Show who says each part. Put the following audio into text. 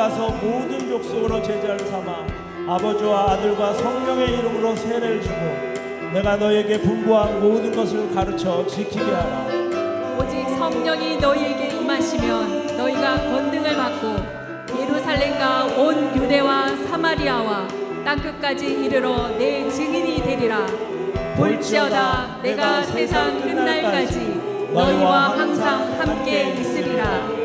Speaker 1: 나가서 모든 족속으로 제자를 삼아 아버지와 아들과 성령의 이름으로 세례를 주고 내가 너에게 분부한 모든 것을 가르쳐 지키게 하라.
Speaker 2: 오직 성령이 너희에게 임하시면 너희가 권능을 받고 예루살렘과 온 유대와 사마리아와 땅끝까지 이르러 내 증인이 되리라 볼지어다 내가 세상 끝날까지 너희와 항상 함께 있으리라